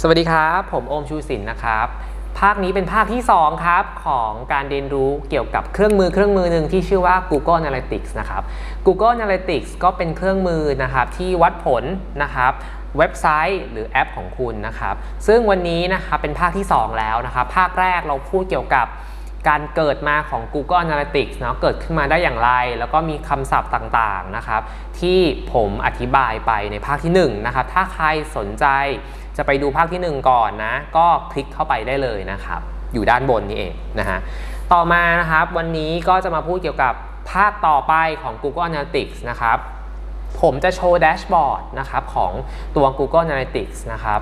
สวัสดีครับ ผมโอมชูสินนะครับ ภาคนี้เป็นภาคที่ 2 ครับ ของการเรียนรู้เกี่ยวกับเครื่องมือเครื่องมือหนึ่งที่ชื่อว่า Google Analytics นะครับ Google Analytics ก็เป็นเครื่องมือนะครับที่วัดผลนะครับเว็บไซต์หรือแอปของคุณนะครับ ซึ่งวันนี้นะครับเป็นภาคที่ 2 แล้วนะครับภาคแรกเราพูดเกี่ยวกับการเกิดมาของ Google Analytics เนาะเกิดขึ้นมาได้อย่างไร แล้วก็มีคำศัพท์ต่างๆนะครับ ที่ผมอธิบายไปในภาคที่1นะครับถ้าใครสนใจ จะไปดูภาคที่ 1 ก่อนนะ ก็คลิกเข้าไปได้เลยนะครับ อยู่ด้านบนนี้เองนะฮะต่อมานะครับวันนี้ก็จะมาพูดเกี่ยวกับภาคต่อไปของ Google Analytics นะครับผมจะโชว์แดชบอร์ดนะครับของตัว Google Analytics นะครับ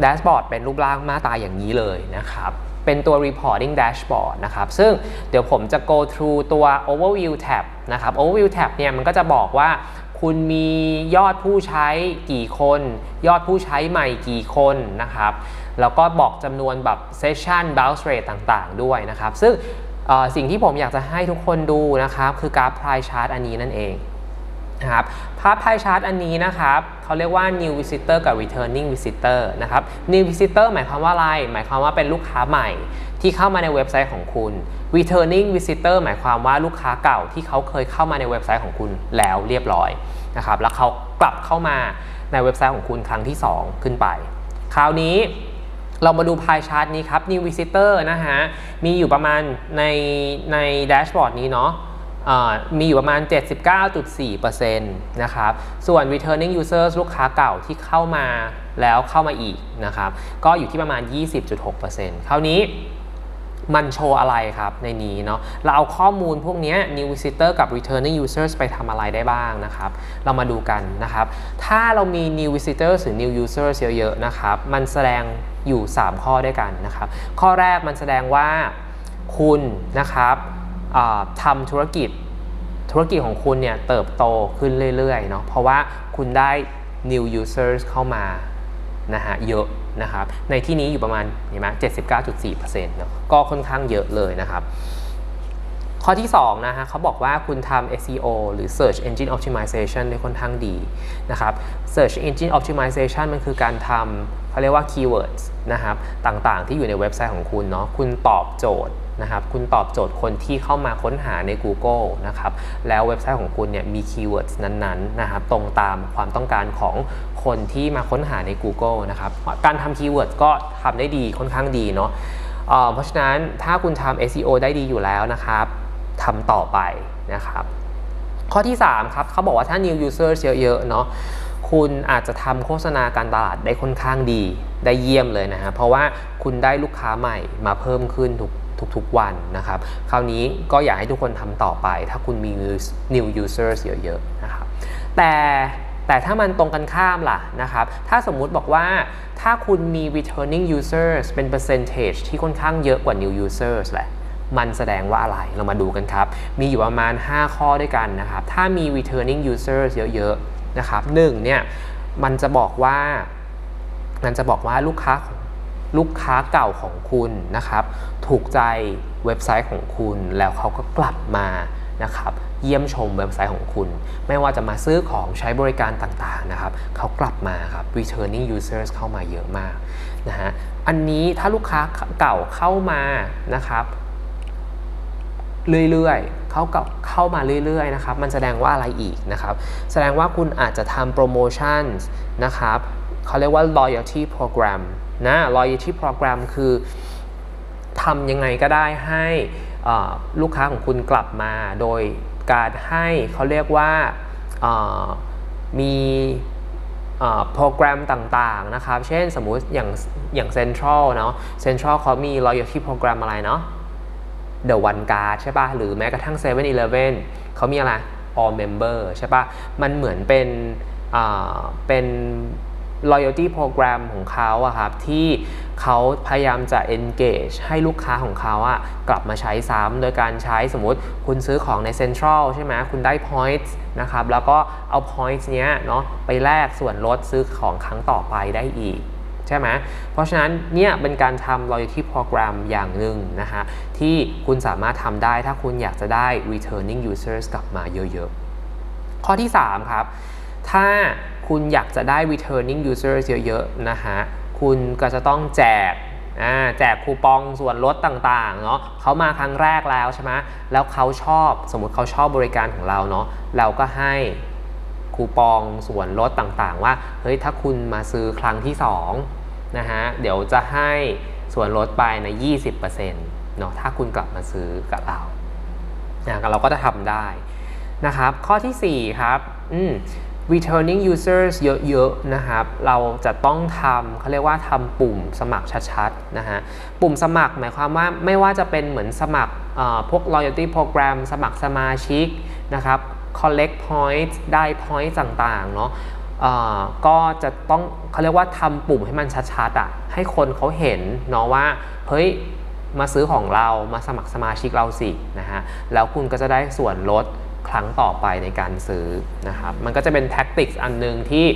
แดชบอร์ดเป็นรูปร่างหน้าตาอย่างนี้เลยนะครับ เป็นตัว reporting dashboard นะครับ ซึ่งเดี๋ยวผมจะ go through ตัว overview tab นะครับ overview tab เนี่ยมันก็จะบอกว่า คุณมียอดผู้ใช้กี่คน ยอดผู้ใช้ใหม่กี่คนนะครับ แล้วก็บอกจำนวนแบบ session bounce rate ต่างๆ ด้วยนะครับ ซึ่งสิ่งที่ผมอยากจะให้ทุกคนดูนะครับ คือกราฟ pie chart อันนี้นั่นเองนะครับภาพพายชาร์ตอันนี้นะครับเขาเรียกว่า new visitor กับ returning visitor นะครับ new visitor หมายความว่าอะไร หมายความว่าเป็นลูกค้าใหม่ ที่เข้ามาในเว็บไซต์ของคุณ returning visitor หมายความว่าลูกค้าเก่าที่เขาเคยเข้ามาในเว็บไซต์ของคุณแล้วเรียบร้อยนะครับแล้วเขากลับเข้ามาในเว็บไซต์ของคุณครั้งที่ 2 ขึ้นไป คราวนี้เรามาดูพายชาร์ตนี้ครับ new visitor นะฮะ มีอยู่ประมาณในในแดชบอร์ดนี้เนาะมีอยู่ประมาณ 79.4%นะครับ ส่วน returning users ลูกค้าเก่าที่เข้ามาแล้วเข้ามาอีกนะครับ ก็อยู่ที่ประมาณ 20.6%คราวนี้ มันโชว์อะไรครับในนี้เนาะเราเอาข้อมูลพวกนี้ new visitor กับ returning users ไปทำอะไรได้บ้างนะครับ เรามาดูกันนะครับ ถ้าเรามี new visitors หรือ new users เยอะๆนะครับ มันแสดงอยู่ 3 ข้อด้วยกันนะครับ ข้อแรกมันแสดงว่าคุณนะครับทำธุรกิจธุรกิจของคุณเนี่ยเติบโตขึ้นเรื่อยๆเนาะเพราะว่าคุณได้ new users เข้ามานะฮะเยอะ นะครับในที่นี้อยู่ประมาณเห็นไหม79.4%เนาะก็ค่อนข้างเยอะเลยนะครับ ข้อที่2นะฮะเขาบอกว่าคุณทำ SEO หรือ Search Engine Optimization ได้ค่อนข้างดีนะครับ Search Engine Optimization มันคือการทำเขาเรียกว่า keywords นะครับต่างๆ ที่อยู่ในเว็บไซต์ของคุณเนาะคุณตอบโจทย์ นะครับคุณตอบโจทย์คนที่เข้ามาค้นหาใน Google นะครับแล้วเว็บไซต์ของคุณเนี่ยมี keywords นั้นๆนะครับตรงตามความต้องการของคนที่มาค้นหาใน Google นะครับการทำ keywords ก็ทำได้ดีค่อนข้างดีเนาะเพราะฉะนั้นถ้าคุณทำ SEO ได้ดีอยู่แล้วนะครับทำต่อไปนะครับ ข้อที่ 3 ครับเขาบอกว่าถ้า new user เยอะๆเนาะคุณอาจจะทำโฆษณาการตลาดได้ค่อนข้างดี ได้เยี่ยมเลยนะฮะเพราะว่าคุณได้ลูกค้าใหม่มาเพิ่มขึ้นทุก ทุกๆวันนะครับ คราวนี้ก็อยากให้ทุกคนทำต่อไป ถ้าคุณมี new users เยอะๆนะครับ แต่แต่ถ้ามันตรงกันข้ามล่ะนะครับ ถ้าสมมุติบอกว่าถ้าคุณมี returning users เป็น percentage ที่ค่อนข้างเยอะกว่า new users แหละมันแสดงว่าอะไรเรามาดูกันครับ มีอยู่ประมาณ 5 ข้อด้วยกันนะครับ ถ้ามี returning users เยอะๆนะครับหนึ่งเนี่ยมันจะบอกว่ามันจะบอกว่าลูกค้า ลูกค้าเก่าของคุณนะครับ ถูกใจเว็บไซต์ของคุณแล้วเขาก็กลับมานะครับเยี่ยมชมเว็บไซต์ของคุณ ไม่ว่าจะมาซื้อของใช้บริการต่างๆนะครับเขากลับมาครับ returning users เข้ามาเยอะมากนะฮะอันนี้ถ้าลูกค้าเก่าเข้ามานะครับ เรื่อยๆเขากับเข้ามาเรื่อยๆนะครับ มันแสดงว่าอะไรอีกนะครับ แสดงว่าคุณอาจจะทำโปรโมชั่นนะครับเขาเรียกว่า loyalty program นะ loyalty program คือทำยังไงก็ได้ให้ลูกค้าของคุณกลับมาโดยการให้เขาเรียกว่ามีโปรแกรมต่างๆนะครับ เช่นสมมุติอย่างอย่าง Central เนาะ Central เขามี loyalty program อะไรเนาะ The One Card ใช่ปะ่ะ หรือแม้กระทั่ง7 e เ e ่ e อเขามีอะไร All Member ใช่ปะ่ะ มันเหมือนเป็นเป็น loyalty program ของเขาอะครับที่เขาพยายามจะ engage ให้ลูกค้าของเขาอะกลับมาใช้ซ้ำโดยการใช้สมมติคุณซื้อของใน Central ใช่ไหมคุณได้ points นะครับแล้วก็เอา points เนี้ยเนาะไปแลกส่วนลดซื้อของครั้งต่อไปได้อีกใช่ไหมเพราะฉะนั้นเนี่ยเป็นการทำ loyalty program อย่างหนึ่งนะฮะที่คุณสามารถทำได้ถ้าคุณอยากจะได้ returning users กลับมาเยอะๆ ข้อที่ 3 ครับ ถ้าคุณอยากจะได้ returning users เยอะๆนะฮะ คุณก็จะต้องแจกแจกคูปองส่วนลดต่างๆเนาะเขามาครั้งแรกแล้วใช่ไหมแล้วเขาชอบสมมติเขาชอบบริการของเราเนาะเราก็ให้คูปองส่วนลดต่างๆ ว่าเฮ้ยถ้าคุณมาซื้อครั้งที่2นะฮะเดี๋ยวจะให้ส่วนลดไปใน20%เนาะถ้าคุณกลับมาซื้อกับเรานะเราก็จะทำได้นะครับ ข้อทีสี่4 ครับอืม returning users เยอะๆนะครับ เราจะต้องทำเขาเรียกว่าทำปุ่มสมัครชัดๆนะฮะ ปุ่มสมัครหมายความว่าไม่ว่าจะเป็นเหมือนสมัครพวก loyalty program สมัครสมาชิกนะครับ collect points ได้ points ต่างๆเนาะก็จะต้องเขาเรียกว่าทำปุ่มให้มันชัดๆอะ ให้คนเขาเห็นเนาะว่า เฮ้ยมาซื้อของเรามาสมัครสมาชิกเราสินะฮะ แล้วคุณก็จะได้ส่วนลด ครั้งต่อไปในการซื้อนะครับ มันก็จะเป็นแท็กติกอันหนึ่งที่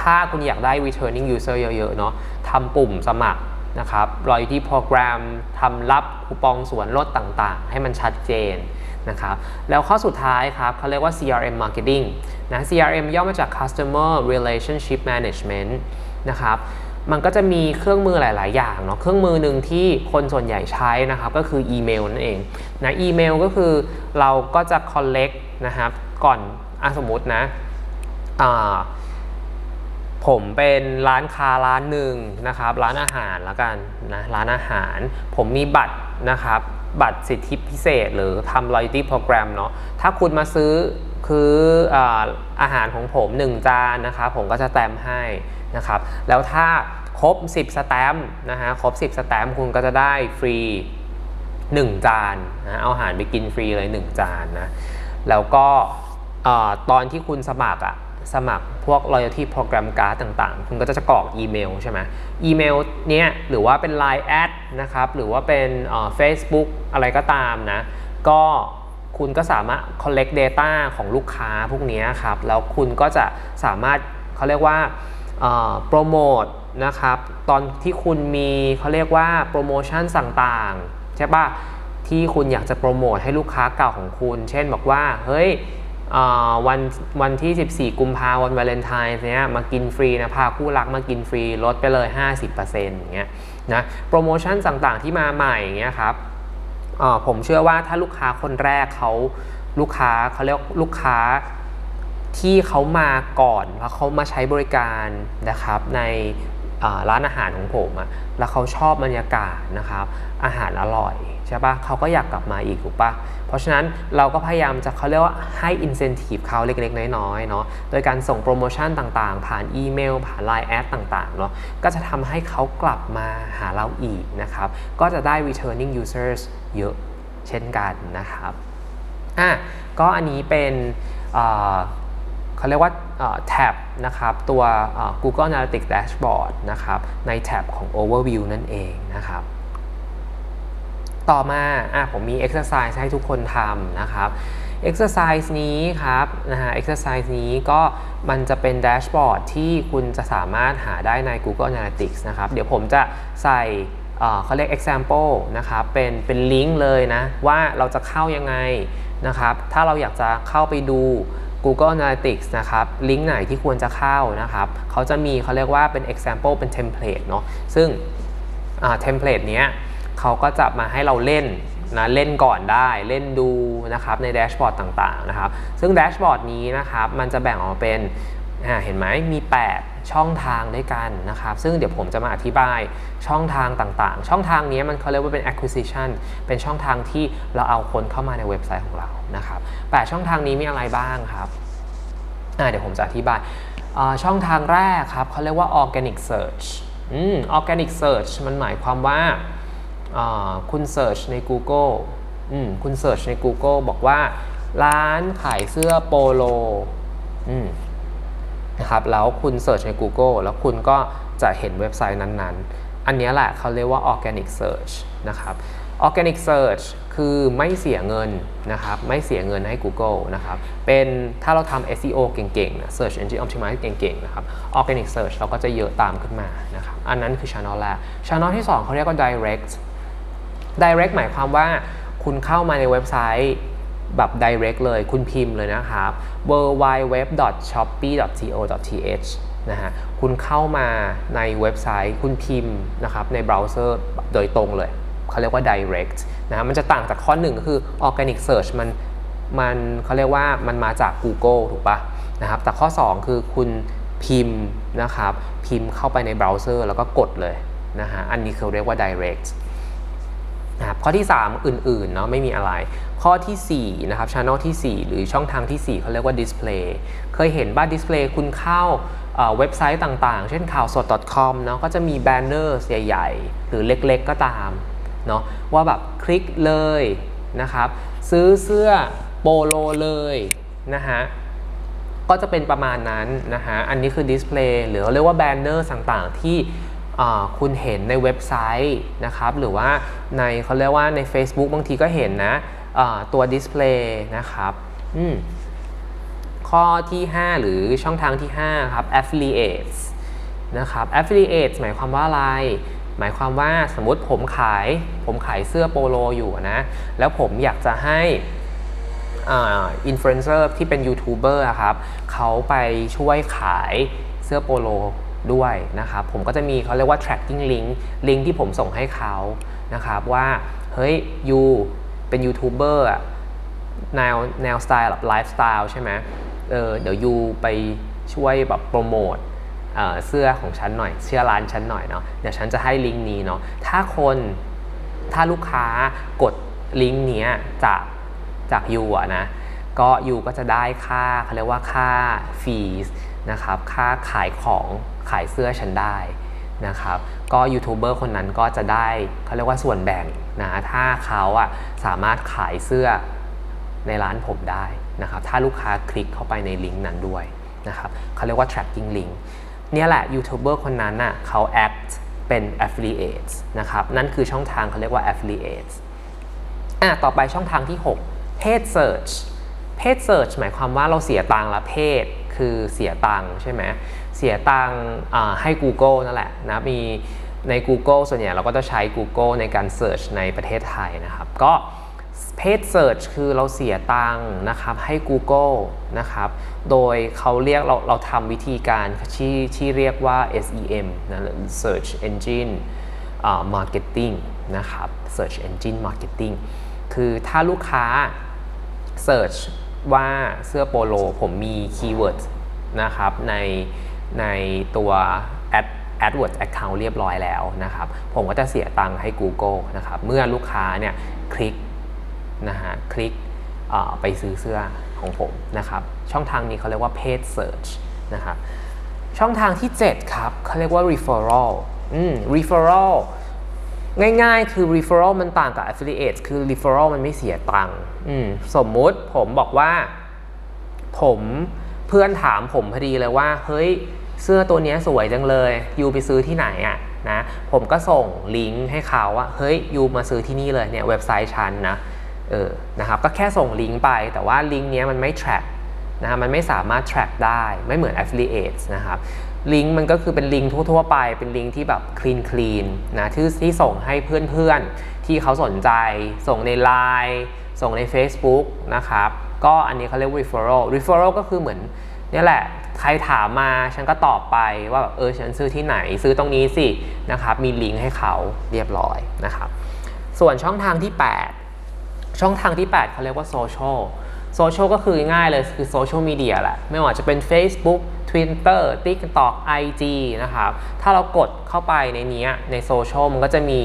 ถ้าคุณอยากได้ returning user เยอะๆเนาะทำปุ่มสมัครนะครับ loyalty program ทำรับคูปองส่วนลดต่างๆ ให้มันชัดเจนนะครับ แล้วข้อสุดท้ายครับเขาเรียกว่า CRM marketing นะ CRM ย่อมาจาก customer relationship management นะครับ มันก็จะมีเครื่องมือหลาย ๆ อย่างเนาะ เครื่องมือหนึ่งที่คนส่วนใหญ่ใช้นะครับ ก็คืออีเมลนั่นเองนะ อีเมลก็คือเราก็จะ collect นะครับ ก่อนอสมมตินะผมเป็นร้านค้าร้านหนึ่งนะครับ ร้านอาหารแล้วกันนะ ร้านอาหาร ผมมีบัตรนะครับ บัตรสิทธิพิเศษหรือทำ loyalty program เนาะ ถ้าคุณมาซื้อคืออาอาหารของผม 1 จานนะครับ ผมก็จะแตมให้ นะครับ แล้วถ้าครบ 10 สแตมป์นะฮะ ครบ 10 สแตมป์คุณก็จะได้ฟรี 1 จานนะเอาอาหารไปกินฟรีเลย 1 จานนะ แล้วก็ตอนที่คุณสมัครอะสมัครพวก loyalty program card ต่างๆ คุณก็จะกรอกอีเมลใช่ไหมอีเมลเนี้ยหรือว่าเป็น Line แอดนะครับ หรือว่าเป็นเอ่อ Facebook อะไรก็ตามนะ ก็คุณก็สามารถ collect data ของลูกค้าพวกนี้ครับ แล้วคุณก็จะสามารถเขาเรียกว่า โปรโมทนะครับตอนที่คุณมีเขาเรียกว่าโปรโมชั่นต่างๆ ใช่ปะที่คุณอยากจะโปรโมทให้ลูกค้าเก่าของคุณ เช่นบอกว่า เฮ้ยวันวันที่ 14 กุมภาวันวาเลนไทน์เนี้ยมากินฟรีนะพาคู่รักมากินฟรีลดไปเลย 50%อย่างเงี้ยนะโปรโมชั่นต่างๆที่มาใหม่อย่างเงี้ยครับผมเชื่อว่าถ้าลูกค้าคนแรกเขาลูกค้าเขาเรียกลูกค้า ที่เขามาก่อนแล้วเขามาใช้บริการนะครับในร้านอาหารของผมอะแล้วเขาชอบบรรยากาศนะครับ อาหารอร่อยใช่ปะเขาก็อยากกลับมาอีกถูกปะเพราะฉะนั้นเราก็พยายามจะเขาเรียกว่าให้ incentive เขาเล็กๆ น้อยๆเนาะ โดยการส่งโปรโมชั่นต่างๆ ผ่านอีเมล ผ่าน Line แอดต่างๆเนาะ ก็จะทำให้เขากลับมาหาเราอีกนะครับ ก็จะได้ returning users เยอะเช่นกันนะครับ อะ ก็อันนี้เป็น เขาเรียกว่าแท็บนะครับตัว Google Analytics Dashboard นะครับในแท็บของ Overview นั่นเองนะครับต่อมาอะผมมี exercise ให้ทุกคนทำนะครับ exercise นี้ครับนะฮะ exercise นี้ก็มันจะเป็นแดชบอร์ดที่คุณจะสามารถหาได้ใน Google Analytics นะครับ เดี๋ยวผมจะใส่เขาเรียก example นะครับ เป็นเป็นลิงก์เลยนะ ว่าเราจะเข้ายังไงนะครับ ถ้าเราอยากจะเข้าไปดู Google Analytics นะครับลิงก์ไหนที่ควรจะเข้านะครับเขาจะมีเขาเรียกว่าเป็น example เป็น template เนาะซึ่งเทมเพลตเนี้ยเขาก็จะมาให้เราเล่นนะเล่นก่อนได้เล่นดูนะครับในแดชบอร์ดต่างๆนะครับซึ่งแดชบอร์ดนี้นะครับมันจะแบ่งออกเป็น เห็นไหมมี 8 ช่องทางด้วยกันนะครับ ซึ่งเดี๋ยวผมจะมาอธิบายช่องทางต่างๆ ช่องทางนี้มันเขาเรียกว่าเป็น acquisition เป็นช่องทางที่เราเอาคนเข้ามาในเว็บไซต์ของเรานะครับแปดช่องทางนี้มีอะไรบ้างครับเดี๋ยวผมจะอธิบายช่องทางแรกครับเขาเรียกว่า organic search อืม organic search มันหมายความว่าอ่าคุณ search ใน Google อืมคุณ search ใน Google บอกว่าร้านขายเสื้อโปโลอืม นะครับแล้วคุณ search ใน Google แล้วคุณก็จะเห็นเว็บไซต์นั้นๆ อันนี้แหละเขาเรียกว่า organic search นะครับ organic search คือไม่เสียเงินนะครับไม่เสียเงินให้ Google นะครับเป็นถ้าเราทำ SEO เก่งๆนะ search engine optimize เก่งๆนะครับ organic search เราก็จะเยอะตามขึ้นมานะครับอันนั้นคือ channel แรก channel ที่ 2 เขาเรียกว่า direct direct หมายความว่าคุณเข้ามาในเว็บไซต์ แบบ direct เลยคุณพิมพ์เลยนะครับ w w w s h o p p e e c o th นะฮะคุณเข้ามาในเว็บไซต์คุณพิมพ์นะครับในเบราว์เซอร์โดยตรงเลยเขาเรียกว่า direct นะฮะมันจะต่างจากข้อหนึ่งก็คือ organic search มันมันเขาเรียกว่ามันมาจาก Google ถูกปะนะครับ แต่ข้อ 2 คือคุณพิมพ์นะครับ พิมพ์เข้าไปในเบราว์เซอร์แล้วก็กดเลยนะฮะอันนี้เขาเรียกว่า direct นะครับข้อที่ 3 อื่นๆเนาะไม่มีอะไร ข้อที่ 4 นะครับ channel ที่ 4 หรือช่องทางที่ 4 เขาเรียกว่า display เคยเห็นบ้าน display คุณเข้าเว็บไซต์ต่างๆ เช่นข่าวสด .com เนาะก็จะมีแบนเนอร์ใหญ่ๆ หรือเล็กๆก็ตามเนาะว่าแบบคลิกเลยนะครับซื้อเสื้อโปโลเลยนะฮะก็จะเป็นประมาณนั้นนะฮะอันนี้คือดิสเพลย์หรือเรียกว่าแบนเนอร์ต่างๆ ที่คุณเห็นในเว็บไซต์นะครับหรือว่าในเขาเรียกว่าใน Facebook บางทีก็เห็นนะ ตัวดิสเพลย์นะครับข้อที่ 5 หรือช่องทางที่ 5 ครับ affiliates นะครับ affiliates หมายความว่าอะไร หมายความว่าสมมติผมขาย ผมขายเสื้อโปโลอยู่นะ แล้วผมอยากจะให้อินฟลูเอนเซอร์ที่เป็นยูทูบเบอร์ครับเขาไปช่วยขายเสื้อโปโลด้วยนะครับ ผมก็จะมีเขาเรียกว่า tracking link ลิงก์ที่ผมส่งให้เขานะครับว่า เฮ้ยยู เป็นยูทูบเบอร์อะแนวแนวสไตล์แบบไลฟ์สไตล์ใช่ไหมเออเดี๋ยวยูไปช่วยแบบโปรโมทเเสื้อของฉันหน่อยเสื้อร้านฉันหน่อยเนาะเดี๋ยวฉันจะให้ลิงก์นี้เนาะถ้าคนถ้าลูกค้ากดลิงก์นี้จากจากยูอะนะก็ยูก็จะได้ค่าเขาเรียกว่าค่าฟีสนะครับค่าขายของขายเสื้อฉันได้ นะครับก็ยูทูบเบอร์คนนั้นก็จะได้เขาเรียกว่าส่วนแบ่งนะถ้าเขาอะสามารถขายเสื้อในร้านผมได้นะครับถ้าลูกค้าคลิกเข้าไปในลิงก์นั้นด้วยนะครับเขาเรียกว่า tracking link เนี่ยแหละยูทูบเบอร์คนนั้นน่ะเขา act เป็น affiliates นะครับนั่นคือช่องทางเขาเรียกว่า affiliates อะต่อไปช่องทางที่6 paid search paid search หมายความว่าเราเสียตังค์ละ paid คือเสียตังค์ใช่ไหม เสียตังค์ให้ Google นั่นแหละนะมีใน Google ส่วนใหญ่เราก็จะใช้ Google ในการ search ในประเทศไทยนะครับ ก็ paid search คือเราเสียตังค์นะครับให้ Google นะครับ โดยเขาเรียกเราเราทำวิธีการที่ที่เรียกว่า SEM นะ search engine อ่า marketing นะครับ search engine marketing คือถ้าลูกค้า search ว่าเสื้อโปโลผมมีคีย์เวิร์ดนะครับใน ในตัว ad AdWords account เรียบร้อยแล้วนะครับ ผมก็จะเสียตังค์ให้ Google นะครับ เมื่อลูกค้าเนี่ยคลิกนะฮะคลิกไปซื้อเสื้อของผมนะครับ ช่องทางนี้เขาเรียกว่า paid search นะครับช่องทางที่ 7 ครับเขาเรียกว่า referral อืม referral ง่ายๆ คือ referral มันต่างกับ affiliate คือ referral มันไม่เสียตังค์อืมสมมุติผมบอกว่า ผม เพื่อนถามผมพอดีเลยว่า เฮ้ยเสื้อตัวนี้สวยจังเลยยูไปซื้อที่ไหนอะ่ะนะผมก็ส่งลิงก์ให้เขาว่าเฮ้ยยูมาซื้อที่นี่เลยเนี่ยเว็บไซต์ฉันนะเออนะครับก็แค่ส่งลิงก์ไปแต่ว่าลิงก์เนี้ยมันไม่ track นะฮะมันไม่สามารถ track ได้ไม่เหมือน affiliates นะครับลิงก์มันก็คือเป็นลิงก์ทั่วๆไปเป็นลิงก์ที่แบบ clean clean นะที่ที่ส่งให้เพื่อนๆที่เขาสนใจ ส่งใน Line ส่งใน Facebook นะครับ ก็อันนี้เขาเรียก referral referral ก็คือเหมือนนี่แหละ ใครถามมาฉันก็ตอบไปว่าแบบเออฉันซื้อที่ไหนซื้อตรงนี้สินะครับ มีลิงก์ให้เขาเรียบร้อยนะครับ ส่วนช่องทางที่ 8 ช่องทางที่ 8เขาเรียกว่าโซเชียลโซเชียลก็คือง่ายเลยคือโซเชียลมีเดียแหละ ไม่ว่าจะเป็น Facebook Twitter TikTok IG นะครับ ถ้าเรากดเข้าไปในนี้ในโซเชียลมันก็จะมี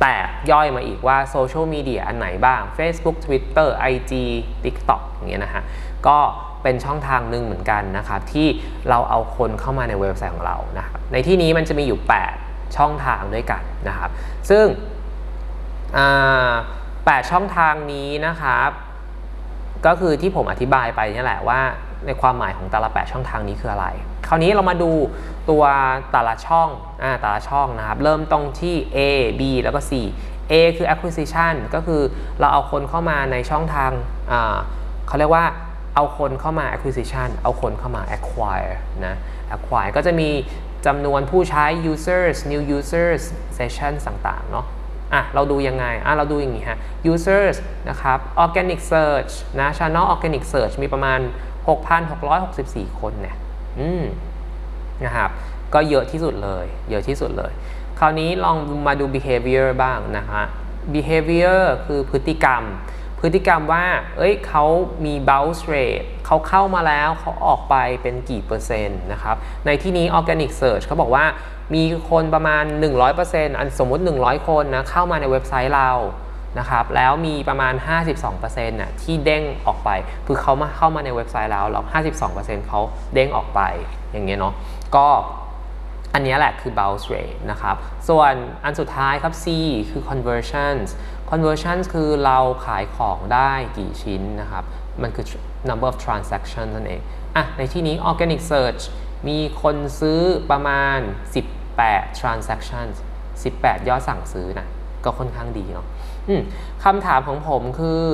แตกย่อยมาอีกว่าโซเชียลมีเดียอันไหนบ้าง Facebook Twitter IG TikTok อย่างเงี้ยนะฮะก็เป็นช่องทางหนึ่งเหมือนกันนะครับที่เราเอาคนเข้ามาในเว็บไซต์ของเรานะครับในที่นี้มันจะมีอยู่ 8 ช่องทางด้วยกันนะครับซึ่งอ่า8ช่องทางนี้นะครับก็คือที่ผมอธิบายไปนี่แหละว่า ในความหมายของแต่ละ 8 ช่องทางนี้คืออะไร คราวนี้เรามาดูตัวแต่ละช่องอ่าแต่ละช่องนะครับ เริ่มตรงที่ A B แล้วก็ C A คือ acquisition ก็คือเราเอาคนเข้ามาในช่องทางอ่าเขาเรียกว่าเอาคนเข้ามา acquisition เอาคนเข้ามา acquire นะ acquire ก็จะมีจำนวนผู้ใช้ users new users session ต่างๆ เนาะอะ เราดูยังไง อะ เราดูอย่างนี้ฮะ users นะครับ organic search นะ channel organic search มีประมาณ 6,664 คนเนี่ยอืมนะครับก็เยอะที่สุดเลย เยอะที่สุดเลย คราวนี้ลองมาดู behavior บ้างนะฮะ behavior คือพฤติกรรม พฤติกรรมว่า เอ้ยเขามี bounce rate เขาเข้ามาแล้วเขาออกไปเป็นกี่เปอร์เซ็นต์นะครับ ในที่นี้ organic search เขาบอกว่ามีคนประมาณ 100%อันสมมุติ 100 คนนะเข้ามาในเว็บไซต์เรา นะครับแล้วมีประมาณ 52%น่ะที่เด้งออกไป คือเขามาเข้ามาในเว็บไซต์แล้วแล้ว 52%เขาเด้งออกไปอย่างเงี้ยเนาะก็อันนี้แหละคือ bounce rate นะครับ ส่วนอันสุดท้ายครับ C คือ conversions conversions คือเราขายของได้กี่ชิ้นนะครับ มันคือ number of transactions นั่นเองอะในที่นี้ organic search มีคนซื้อประมาณ 18 transactions 18 ยอดสั่งซื้อนะก็ค่อนข้างดีเนาะ คำถามของผมคือ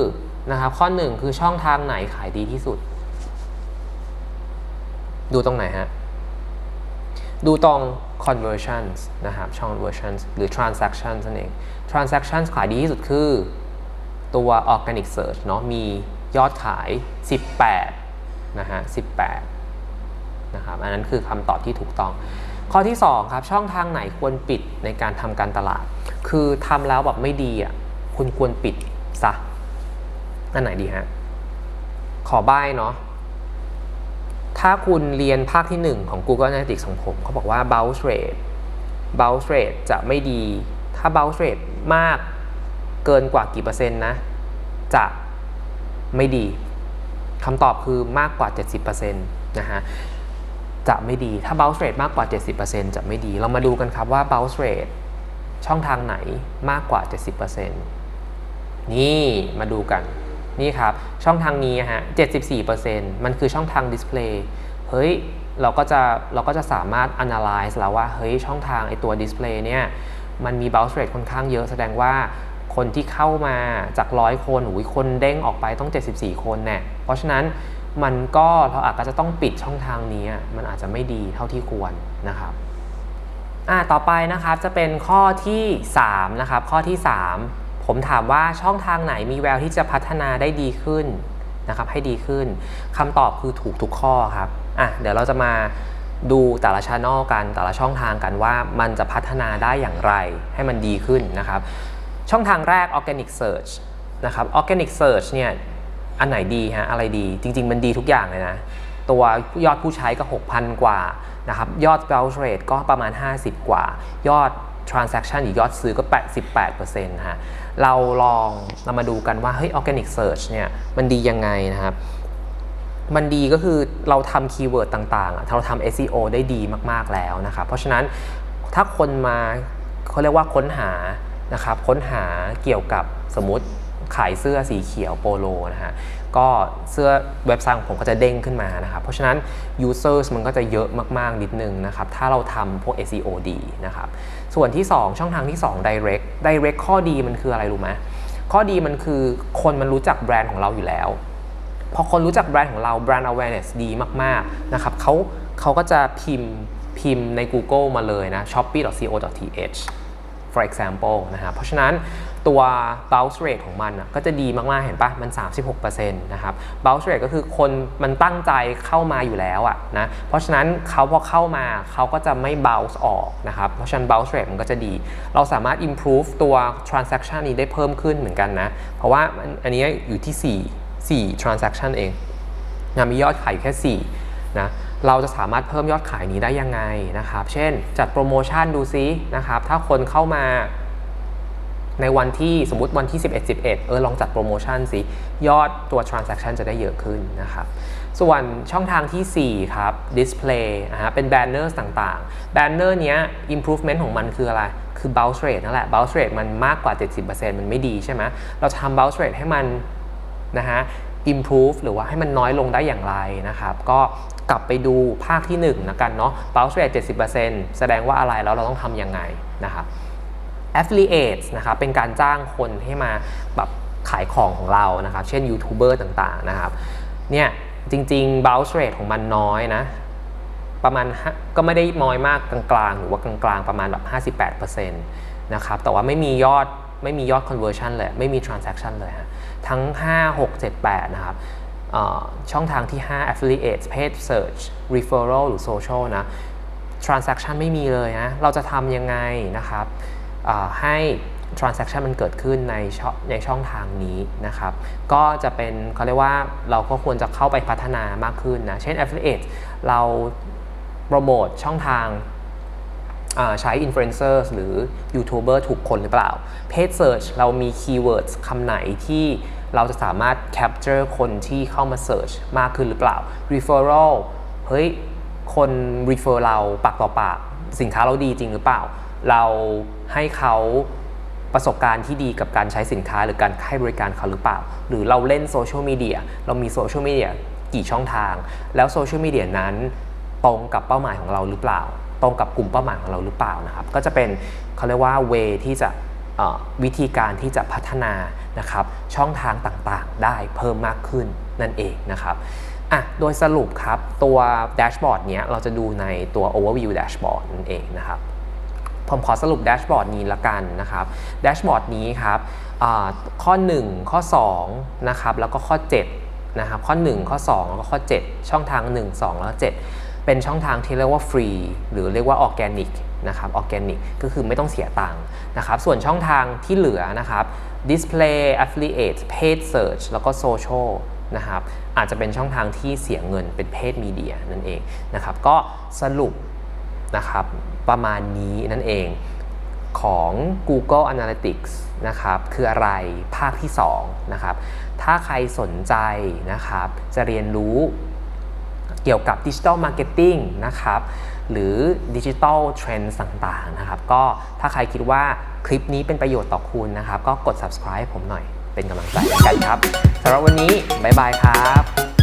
นะครับข้อหนึ่งคือช่องทางไหนขายดีที่สุด ดูตรงไหนฮะ ดูตรง conversions นะครับ ช่อง conversions หรือ transactions นั่นเอง transactions ขายดีที่สุดคือ ตัว organic search เนาะมียอดขาย 18 นะฮะ 18 นะครับ อันนั้นคือคำตอบที่ถูกต้อง ข้อที่ 2 ครับ ช่องทางไหนควรปิดในการทำการตลาด คือทำแล้วแบบไม่ดีอะ คุณควรปิดซะ อันไหนดีฮะ ขอใบ้เนาะ ถ้าคุณเรียนภาคที่ 1 ของ Google Analytics ของผม เขาบอกว่า bounce rate bounce rate จะไม่ดี ถ้า bounce rate มากเกินกว่ากี่เปอร์เซ็นต์นะ จะไม่ดีคำตอบคือมากกว่า 70%นะฮะจะไม่ดี ถ้า bounce rate มากกว่า 70%จะไม่ดี เรามาดูกันครับว่า bounce rate ช่องทางไหนมากกว่า 70% นี่มาดูกัน นี่ครับ ช่องทางนี้ฮะ 74%มันคือช่องทาง display เฮ้ยเราก็จะเราก็จะสามารถ analyze แล้วว่าเฮ้ยช่องทางไอตัว display เนี่ยมันมี bounce rate ค่อนข้างเยอะแสดงว่าคนที่เข้ามาจากร้อยคนหุยคนเด้งออกไปต้อง 74 คนเนี่ยเพราะฉะนั้นมันก็เราอาจจะต้องปิดช่องทางนี้มันอาจจะไม่ดีเท่าที่ควรนะครับอ่าต่อไปนะครับจะเป็นข้อที่3นะครับข้อที่ 3 ผมถามว่าช่องทางไหนมีแววที่จะพัฒนาได้ดีขึ้นนะครับให้ดีขึ้นคำตอบคือถูกทุกข้อครับอะเดี๋ยวเราจะมาดูแต่ละช n นลกันแต่ละช่องทางกันว่ามันจะพัฒนาได้อย่างไรให้มันดีขึ้นนะครับ ช่องทางแรก organic search นะครับ organic search เนี่ยอันไหนดีฮะอะไรดีจริง ๆ มันดีทุกอย่างเลยนะตัวยอดผู้ใช้ก็ 6,000 กว่านะครับยอด bounce rate ก็ประมาณ 50 กว่า ยอด transaction หรือยอดซื้อก็ 88%นะฮะ เราลองเรามาดูกันว่าเฮ้ย organic search เนี่ยมันดียังไงนะครับ มันดีก็คือเราทำคีย์เวิร์ดต่างๆเราทำ SEO ได้ดีมากๆแล้วนะครับเพราะฉะนั้นถ้าคนมาเขาเรียกว่าค้นหานะครับค้นหาเกี่ยวกับสมมติขายเสื้อสีเขียวโปโลนะฮะก็เสื้อเว็บไซต์ของผมก็จะเด้งขึ้นมานะครับ เพราะฉะนั้น users มันก็จะเยอะมาก ๆ นิดนึงนะครับ ถ้าเราทำพวก SEO ดีนะครับ ส่วนที่ 2 ช่องทางที่ 2 direct direct ข้อดีมันคืออะไรรู้ไหมข้อดีมันคือคนมันรู้จักแบรนด์ของเราอยู่แล้ว พอคนรู้จักแบรนด์ของเราแบรนด์ awareness ดีมากๆนะครับเขาเขาก็จะพิมพ์พิมพ์ใน Google มาเลยนะ shopee.co.th for example นะฮะเพราะฉะนั้น ตัว bounce rate ของมันก็จะดีมากๆ เห็นปะมัน 36%นะครับ bounce rate ก็คือคนมันตั้งใจเข้ามาอยู่แล้วอะนะเพราะฉะนั้นเขาพอเข้ามาเขาก็จะไม่ bounce ออกนะครับ เพราะฉะนั้น bounce rate มันก็จะดี เราสามารถ improve ตัว transaction นี้ได้เพิ่มขึ้นเหมือนกันนะ เพราะว่าอันนี้อยู่ที่ 4 4 transaction เองนะมียอดขายอยู่แค่ 4 นะเราจะสามารถเพิ่มยอดขายนี้ได้ยังไงนะครับ เช่นจัดโปรโมชั่นดูซินะครับ ถ้าคนเข้ามา ในวันที่สมมติวันที่ 11 11 เออลองจัดโปรโมชั่นสิ ยอดตัว transaction จะได้เยอะขึ้นนะครับ ส่วนช่องทางที่ 4 ครับ display นะฮะเป็น banners ต่างๆ banner เนี้ย improvement ของมันคืออะไร คือ bounce rate นั่นแหละ bounce rate มันมากกว่า 70%มันไม่ดีใช่ไหมเราจะทำ bounce rate ให้มันนะฮะ improve หรือว่าให้มันน้อยลงได้อย่างไรนะครับ ก็กลับไปดูภาคที่1นะกันเนาะ bounce rate 70%แสดงว่าอะไรแล้วเราต้องทำยังไงนะครับ affiliates นะครับเป็นการจ้างคนให้มาแบบขายของของเรานะครับ เช่นยูทูบเบอร์ต่างๆนะครับเนี่ยจริงๆ bounce rate ของมันน้อยนะประมาณก็ไม่ได้น้อยมากกลางๆ หรือว่ากลางๆ ประมาณแบบ58%นะครับแต่ว่าไม่มียอดไม่มียอด conversion เลย ไม่มี transaction เลยฮะทั้ง 5 6 7 8 นะครับช่องทางที่ 5 affiliates page search referral หรือ social นะ transaction ไม่มีเลยนะ เราจะทำยังไงนะครับ ให้ transaction มันเกิดขึ้นในช่องในช่องทางนี้นะครับ ก็จะเป็นเขาเรียกว่าเราก็ควรจะเข้าไปพัฒนามากขึ้นนะ เช่น affiliate เราโปรโมทช่องทางอ่าใช้ influencers หรือ YouTuber ถูกคนหรือเปล่า Page Search เรามี keywords คำไหนที่เราจะสามารถ capture คนที่เข้ามา search มากขึ้นหรือเปล่า Referral เฮ้ย คน refer เราปากต่อปาก สินค้าเราดีจริงหรือเปล่าเราให้เขาประสบการณ์ที่ดีกับการใช้สินค้าหรือการให้บริการเขาหรือเปล่า หรือเราเล่นโซเชียลมีเดียเรามีโซเชียลมีเดียกี่ช่องทาง แล้วโซเชียลมีเดียนั้นตรงกับเป้าหมายของเราหรือเปล่า ตรงกับกลุ่มเป้าหมายของเราหรือเปล่านะครับก็จะเป็นเขาเรียกว่าเวที่จะวิธีการที่จะพัฒนานะครับช่องทางต่างๆ ได้เพิ่มมากขึ้นนั่นเองนะครับอะโดยสรุปครับตัวแดชบอร์ดเนี้ยเราจะดูในตัว overview dashboard นั่นเองนะครับ ผมขอสรุปแดชบอร์ดนี้ละกันนะครับแดชบอร์ดนี้ครับอ่าข้อ 1 ข้อ2นะครับแล้วก็ข้อ7นะครับข้อ 1 ข้อ 2 แล้วก็ข้อ 7 ช่องทาง 1 2 แล้วก็7เป็นช่องทางที่เรียกว่าฟรีหรือเรียกว่าออร์แกนิกนะครับออร์แกนิกก็คือไม่ต้องเสียตังค์นะครับส่วนช่องทางที่เหลือนะครับ display affiliate paid search แล้วก็ social นะครับอาจจะเป็นช่องทางที่เสียเงินเป็น paid media นั่นเองนะครับก็สรุปนะครับ ประมาณนี้นั่นเองของ Google Analytics นะครับคืออะไรภาคที่2นะครับถ้าใครสนใจนะครับจะเรียนรู้เกี่ยวกับ Digital Marketing นะครับหรือ Digital Trends ต่างๆนะครับก็ถ้าใครคิดว่าคลิปนี้เป็นประโยชน์ต่อคุณนะครับ ก็กด subscribe ผมหน่อยเป็นกำลังใจกันครับสำหรับวันนี้ บ๊ายบายครับ